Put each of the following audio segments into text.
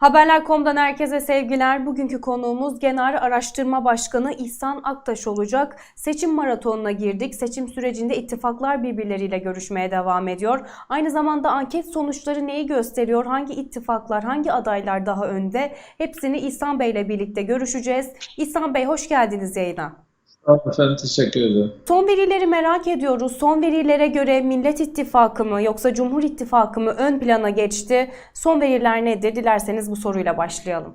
Haberler.com'dan herkese sevgiler. Bugünkü konuğumuz Genel Araştırma Başkanı İhsan Aktaş olacak. Seçim maratonuna girdik. Seçim sürecinde ittifaklar birbirleriyle görüşmeye devam ediyor. Aynı zamanda anket sonuçları neyi gösteriyor? Hangi ittifaklar, hangi adaylar daha önde? Hepsini İhsan Bey ile birlikte görüşeceğiz. İhsan Bey hoş geldiniz yayına. Efendim, teşekkür ederim. Son verileri merak ediyoruz. Son verilere göre Millet İttifakı mı yoksa Cumhur İttifakı mı ön plana geçti? Son veriler nedir? Dilerseniz bu soruyla başlayalım.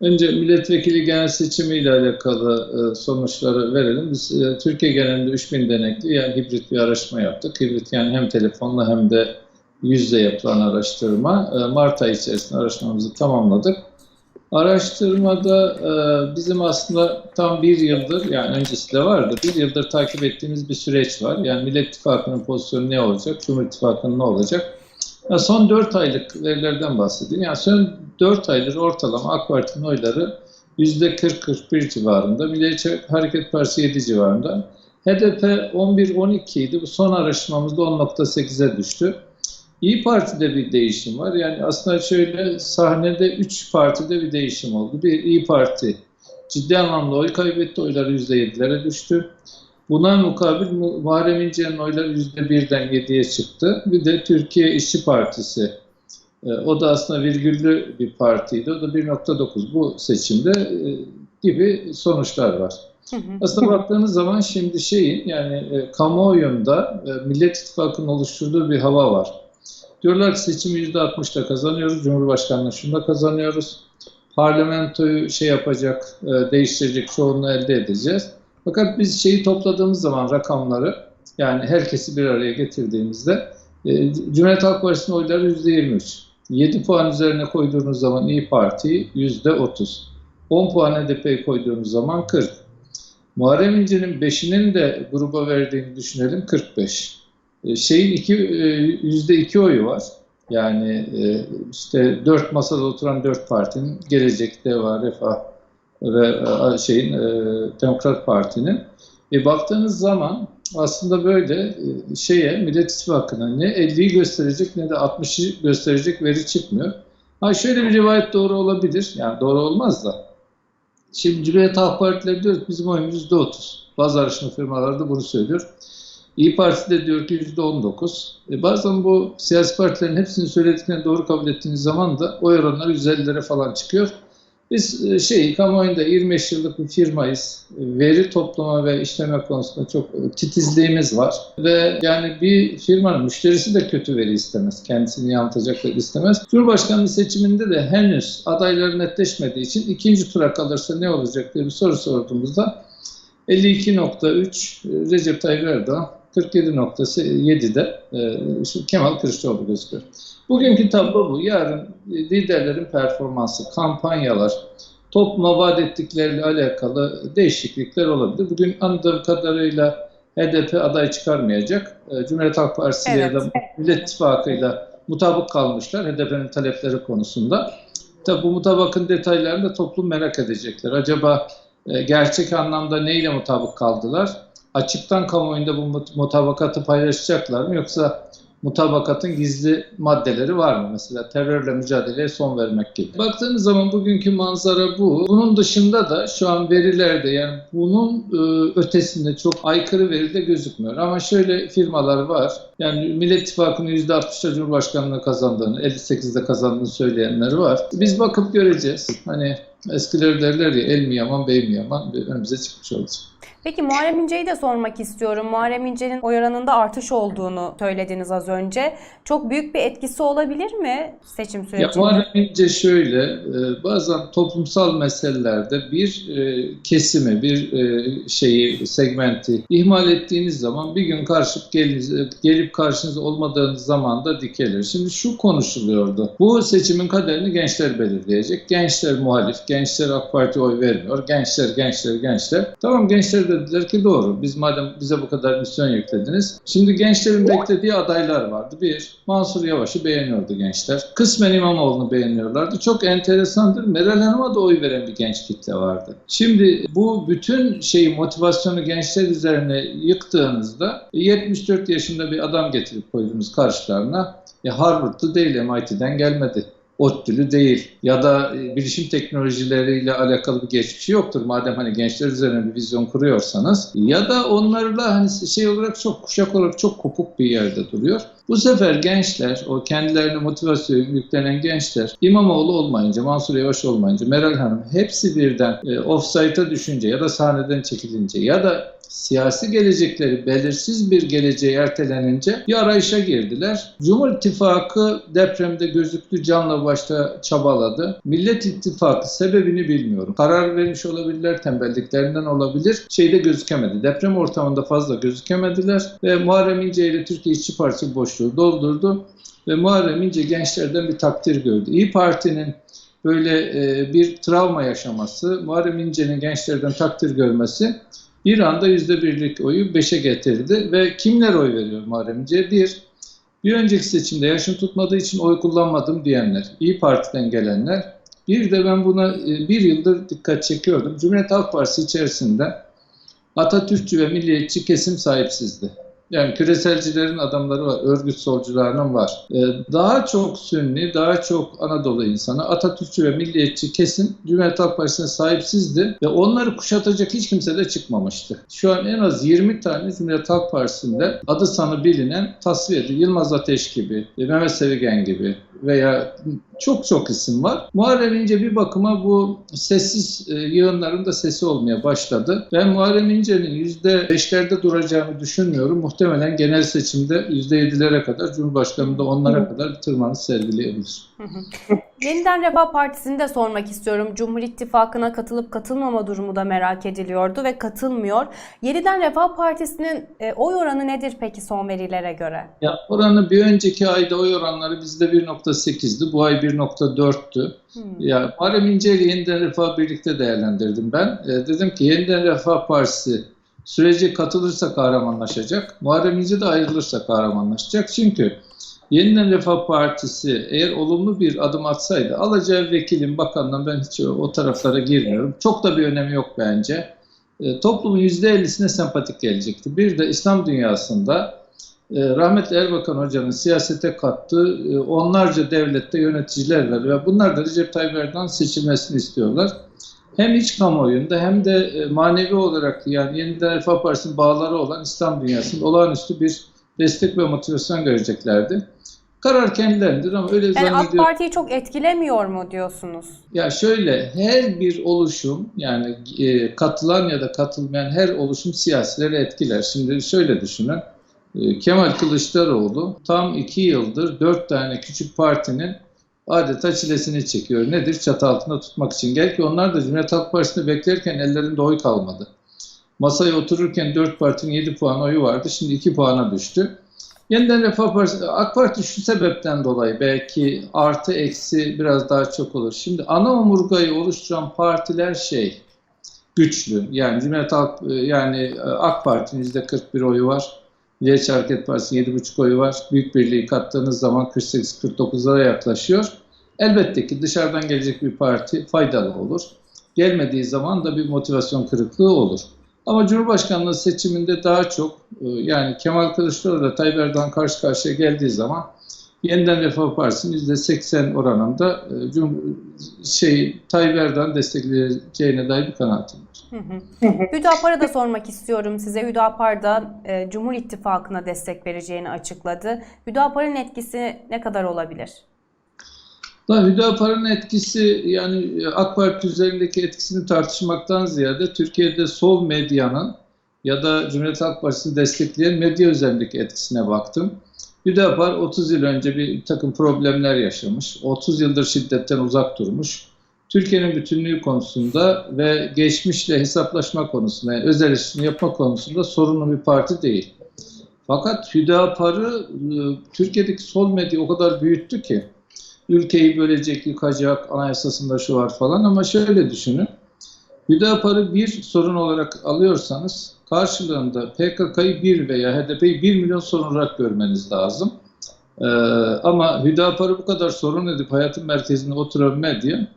Önce milletvekili genel seçimi ile alakalı e, sonuçları verelim. Biz e, Türkiye genelinde 3000 denekli yani hibrit bir araştırma yaptık. Hibrit yani hem telefonla hem de yüzde yapılan araştırma. E, Mart ayı içerisinde araştırmamızı tamamladık. Araştırmada e, bizim aslında tam bir yıldır yani öncesi de vardı. Bir yıldır takip ettiğimiz bir süreç var. Yani Millet İttifakı'nın pozisyonu ne olacak? Cumhur İttifakı'nın ne olacak? Ya son 4 aylık verilerden bahsedeyim. Yani son 4 aydır ortalama AK Parti'nin oyları %40-41 civarında. Milliyetçi Hareket Partisi 7 civarında. HDP 11-12 idi. Bu son araştırmamızda 10.8'e düştü. İyi Parti'de bir değişim var. Yani aslında şöyle sahnede 3 partide bir değişim oldu. Bir İyi Parti ciddi anlamda oy kaybetti. Oyları %7'lere düştü. Buna mukabil Mu- Muharrem İnce'nin oyları %1'den 7'ye çıktı. Bir de Türkiye İşçi Partisi. E, O da aslında virgüllü bir partiydi. O da 1.9 bu seçimde e, gibi sonuçlar var. Hı hı. Aslında baktığınız zaman şimdi şeyin yani e, kamuoyunda Millet İttifakı'nın oluşturduğu bir hava var. Diyorlar ki seçimi %60'da kazanıyoruz, Cumhurbaşkanlığı şunda kazanıyoruz. Parlamentoyu şey yapacak, e, değiştirecek çoğunluğu elde edeceğiz. Fakat biz şeyi topladığımız zaman rakamları yani herkesi bir araya getirdiğimizde e, Cumhuriyet Halk Partisi'nin oyları %23. 7 puan üzerine koyduğunuz zaman İyi Parti %30. 10 puan HDP'yi koyduğunuz zaman 40. Muharrem İnce'nin 5'inin de gruba verdiğini düşünelim 45. E, şeyin iki, e, yüzde iki oyu var. Yani e, işte dört masada oturan dört partinin Gelecek, Deva, Refah ve şeyin Demokrat Parti'nin. E, baktığınız zaman aslında böyle şeye Millet İttifakı'na ne 50'yi gösterecek ne de 60'ı gösterecek veri çıkmıyor. Ha şöyle bir rivayet doğru olabilir. Yani doğru olmaz da. Şimdi Cumhuriyet Halk Partileri diyor bizim oyumuz %30. Bazı araştırma firmaları da bunu söylüyor. İyi Parti de diyor ki %19. E bazen bu siyasi partilerin hepsinin söylediklerini doğru kabul ettiğiniz zaman da oy oranları 150'lere falan çıkıyor. Biz e, şey kamuoyunda 25 yıllık bir firmayız. E, Veri toplama ve işleme konusunda çok e, titizliğimiz var. Ve yani bir firmanın müşterisi de kötü veri istemez. Kendisini yanıltacak veri istemez. Cumhurbaşkanlığı seçiminde de henüz adayları netleşmediği için ikinci tura kalırsa ne olacak diye bir soru sorduğumuzda 52.3 Recep Tayyip Erdoğan 47.7'de e, Kemal Kılıçdaroğlu gözüküyor. Bugünkü tablo bu. Yarın e, liderlerin performansı, kampanyalar, topluma vaat ettikleriyle alakalı değişiklikler olabilir. Bugün anladığım kadarıyla HDP aday çıkarmayacak. E, Cumhuriyet Halk Partisi Evet. ya da Millet İttifakı'yla mutabık kalmışlar HDP'nin talepleri konusunda. Tabi bu mutabakın detaylarını da toplum merak edecekler. Acaba e, gerçek anlamda neyle mutabık kaldılar? Açıktan kamuoyunda bu mut- mutabakatı paylaşacaklar mı? Yoksa mutabakatın gizli maddeleri var mı? Mesela terörle mücadeleye son vermek gibi. Baktığınız zaman bugünkü manzara bu. Bunun dışında da şu an verilerde yani bunun e, ötesinde çok aykırı veri de gözükmüyor. Ama şöyle firmalar var. Yani Millet İttifakı'nın %60'da Cumhurbaşkanlığı kazandığını, 58'de kazandığını söyleyenler var. Biz bakıp göreceğiz. Hani eskileri derler ya el mi yaman bey mi yaman önümüze çıkmış olacak. Peki Muharrem İnce'yi de sormak istiyorum. Muharrem İnce'nin oy oranında artış olduğunu söylediniz az önce. Çok büyük bir etkisi olabilir mi seçim Ya sürecinde? Muharrem İnce şöyle, e, bazen toplumsal meselelerde bir e, kesimi, bir e, şeyi, segmenti ihmal ettiğiniz zaman bir gün karşıp geliniz, gelip karşınızda olmadığınız zaman da dikelir. Şimdi şu konuşuluyordu. Bu seçimin kaderini gençler belirleyecek. Gençler muhalif, gençler AK Parti oy vermiyor. Gençler, gençler, gençler. Tamam gençler dediler ki doğru. Biz madem bize bu kadar misyon yüklediniz. Şimdi gençlerin beklediği adaylar vardı. Bir, Mansur Yavaş'ı beğeniyordu gençler. Kısmen İmamoğlu'nu beğeniyorlardı. Çok enteresandır. Meral Hanım'a da oy veren bir genç kitle vardı. Şimdi bu bütün şeyi motivasyonu gençler üzerine yıktığınızda 74 yaşında bir adam getirip koydunuz karşılarına. Ya Harvard'lı değil MIT'den gelmedi. ODTÜ'lü değil ya da e, bilişim teknolojileriyle alakalı bir geçmişi yoktur. Madem hani gençler üzerine bir vizyon kuruyorsanız ya da onlarla hani şey olarak çok kuşak olarak çok kopuk bir yerde duruyor. Bu sefer gençler, o kendilerine motivasyon yüklenen gençler İmamoğlu olmayınca, Mansur Yavaş olmayınca, Meral Hanım hepsi birden e, offside'a düşünce ya da sahneden çekilince ya da siyasi gelecekleri belirsiz bir geleceğe ertelenince bir arayışa girdiler. Cumhur İttifakı depremde gözüktü canla başta çabaladı. Millet İttifakı sebebini bilmiyorum. Karar vermiş olabilirler, tembelliklerinden olabilir. Şeyde gözükemedi. Deprem ortamında fazla gözükemediler ve Muharrem İnce ile Türkiye İşçi Partisi boşluğu doldurdu ve Muharrem İnce gençlerden bir takdir gördü. İyi Parti'nin böyle e, bir travma yaşaması, Muharrem İnce'nin gençlerden takdir görmesi bir anda yüzde birlik oyu beşe getirdi ve kimler oy veriyor Muharrem İnce'ye? Bir, bir önceki seçimde yaşım tutmadığı için oy kullanmadım diyenler, İyi Parti'den gelenler. Bir de ben buna e, bir yıldır dikkat çekiyordum. Cumhuriyet Halk Partisi içerisinde Atatürkçü ve milliyetçi kesim sahipsizdi. Yani küreselcilerin adamları var, örgüt solcularının var. Ee, daha çok Sünni, daha çok Anadolu insanı, Atatürkçü ve milliyetçi kesim Cumhuriyet Halk Partisi'ne sahipsizdi ve onları kuşatacak hiç kimse de çıkmamıştı. Şu an en az 20 tane Cumhuriyet Halk Partisi'nde adı sanı bilinen tasfiye edildi. Yılmaz Ateş gibi, Mehmet Sevigen gibi veya çok çok isim var. Muharrem İnce bir bakıma bu sessiz e, yığınların da sesi olmaya başladı. Ben Muharrem İnce'nin %5'lerde duracağını düşünmüyorum. Muhtemelen genel seçimde %7'lere kadar, Cumhurbaşkanı'nda onlara kadar tırmanış sergileyebilir. Yeniden Refah Partisi'ni de sormak istiyorum. Cumhur İttifakı'na katılıp katılmama durumu da merak ediliyordu ve katılmıyor. Yeniden Refah Partisi'nin e, oy oranı nedir peki son verilere göre? Ya oranı bir önceki ayda oy oranları bizde 1.8'di. Bu ay 1.4'tü. Hmm. Ya Muharrem İnce ile Yeniden Refah birlikte değerlendirdim ben. E, dedim ki Yeniden Refah Partisi sürece katılırsa kahramanlaşacak. Muharrem İnce de ayrılırsa kahramanlaşacak. Çünkü Yeniden Refah Partisi eğer olumlu bir adım atsaydı alacağı vekilin bakandan ben hiç o, taraflara girmiyorum. Çok da bir önemi yok bence. E, toplumun %50'sine sempatik gelecekti. Bir de İslam dünyasında rahmetli Erbakan Hoca'nın siyasete kattığı e, onlarca devlette yöneticiler var ve bunlar da Recep Tayyip Erdoğan seçilmesini istiyorlar. Hem iç kamuoyunda hem de e, manevi olarak yani Yeniden Refah Partisi'nin bağları olan İslam dünyasında olağanüstü bir destek ve motivasyon göreceklerdi. Karar kendilerindir ama öyle Yani AK zannediyorum. Parti'yi çok etkilemiyor mu diyorsunuz? Ya şöyle her bir oluşum yani e, katılan ya da katılmayan her oluşum siyasileri etkiler. Şimdi şöyle düşünün. E, Kemal Kılıçdaroğlu tam iki yıldır dört tane küçük partinin adeta çilesini çekiyor. Nedir? Çatı altında tutmak için. Gel ki onlar da Cumhuriyet Halk Partisi'ni beklerken ellerinde oy kalmadı. Masaya otururken dört partinin 7 puan oyu vardı. Şimdi 2 puana düştü. Yeniden Refah Partisi, AK Parti şu sebepten dolayı belki artı eksi biraz daha çok olur. Şimdi ana omurgayı oluşturan partiler şey güçlü. Yani Cumhuriyet Halk yani e, AK Parti'nin %41 oyu var. Milliyetçi Hareket Partisi'nin 7,5 oyu var. Büyük Birliği kattığınız zaman 48-49'lara yaklaşıyor. Elbette ki dışarıdan gelecek bir parti faydalı olur. Gelmediği zaman da bir motivasyon kırıklığı olur. Ama Cumhurbaşkanlığı seçiminde daha çok e, yani Kemal Kılıçdaroğlu ile Tayyip Erdoğan karşı karşıya geldiği zaman yeniden Refah Partisi'nin %80 oranında e, Cum- şey Tayyip Erdoğan destekleyeceğine dair bir kanaatim var. Hı hı. Hüdapar'a da sormak istiyorum size. Hüdapar da e, Cumhur İttifakı'na destek vereceğini açıkladı. Hüdapar'ın etkisi ne kadar olabilir? Da Hüdapar'ın etkisi yani e, AK Parti üzerindeki etkisini tartışmaktan ziyade Türkiye'de sol medyanın ya da Cumhuriyet Halk Partisi'ni destekleyen medya üzerindeki etkisine baktım. Hüdapar 30 yıl önce bir takım problemler yaşamış. 30 yıldır şiddetten uzak durmuş. Türkiye'nin bütünlüğü konusunda ve geçmişle hesaplaşma konusunda, yani öz eleştirini yapma konusunda sorunlu bir parti değil. Fakat Hüdapar'ı e, Türkiye'deki sol medya o kadar büyüttü ki ülkeyi bölecek, yıkacak, anayasasında şu var falan ama şöyle düşünün. Hüdapar'ı bir sorun olarak alıyorsanız karşılığında PKK'yı bir veya HDP'yi bir milyon sorun olarak görmeniz lazım. Ee, ama Hüdapar'ı bu kadar sorun edip hayatın merkezine oturan medya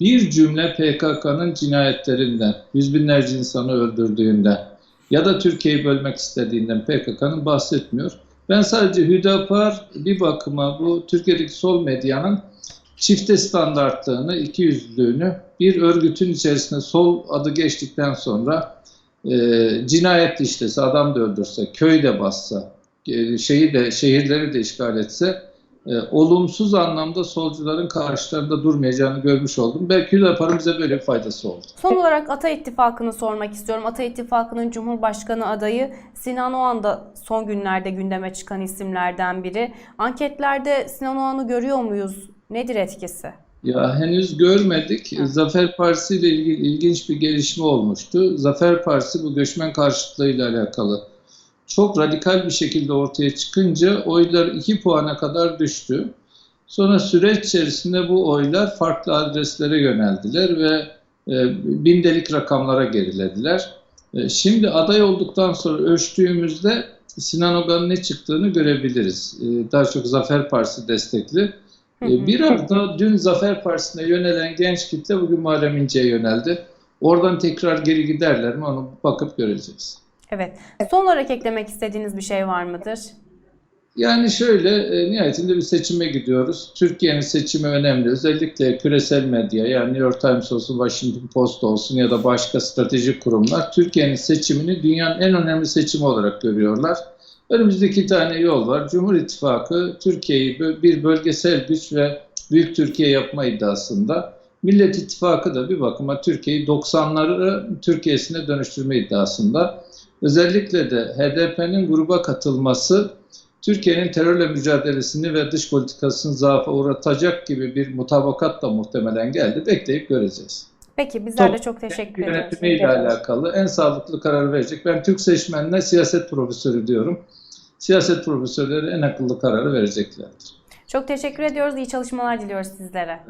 bir cümle PKK'nın cinayetlerinden, yüz binlerce insanı öldürdüğünden ya da Türkiye'yi bölmek istediğinden PKK'nın bahsetmiyor. Ben sadece Hüdapar bir bakıma bu Türkiye'deki sol medyanın çifte standartlığını, ikiyüzlülüğünü bir örgütün içerisinde sol adı geçtikten sonra e, cinayet işlese, adam da öldürse, köy de bassa, e, şeyi de şehirleri de işgal etse e, olumsuz anlamda solcuların karşılarında durmayacağını görmüş oldum. Belki Hüdapar'ın bize böyle bir faydası oldu. Son olarak Ata İttifakı'nı sormak istiyorum. Ata İttifakı'nın Cumhurbaşkanı adayı Sinan Oğan da son günlerde gündeme çıkan isimlerden biri. Anketlerde Sinan Oğan'ı görüyor muyuz? Nedir etkisi? Ya henüz görmedik. Hı. Zafer Partisi ile ilgili ilginç bir gelişme olmuştu. Zafer Partisi bu göçmen karşıtlığıyla alakalı çok radikal bir şekilde ortaya çıkınca oylar 2 puana kadar düştü. Sonra süreç içerisinde bu oylar farklı adreslere yöneldiler ve e, bindelik rakamlara gerilediler. E, şimdi aday olduktan sonra ölçtüğümüzde Sinan Ogan'ın ne çıktığını görebiliriz. E, daha çok Zafer Partisi destekli. Hı hı. E, Biraz da dün Zafer Partisi'ne yönelen genç kitle bugün Muharrem İnce'ye yöneldi. Oradan tekrar geri giderler mi onu bakıp göreceğiz. Evet. Son olarak eklemek istediğiniz bir şey var mıdır? Yani şöyle, e, nihayetinde bir seçime gidiyoruz. Türkiye'nin seçimi önemli. Özellikle küresel medya, yani New York Times olsun, Washington Post olsun ya da başka stratejik kurumlar Türkiye'nin seçimini dünyanın en önemli seçimi olarak görüyorlar. Önümüzdeki tane yol var. Cumhur İttifakı Türkiye'yi bir bölgesel güç ve büyük Türkiye yapma iddiasında. Millet İttifakı da bir bakıma Türkiye'yi 90'ları Türkiye'sine dönüştürme iddiasında. Özellikle de HDP'nin gruba katılması Türkiye'nin terörle mücadelesini ve dış politikasını zaafa uğratacak gibi bir mutabakat da muhtemelen geldi. Bekleyip göreceğiz. Peki bizler de çok teşekkür ediyoruz. Yönetimiyle alakalı en sağlıklı kararı verecek. Ben Türk seçmenine siyaset profesörü diyorum. Siyaset profesörleri en akıllı kararı vereceklerdir. Çok teşekkür ediyoruz. İyi çalışmalar diliyoruz sizlere.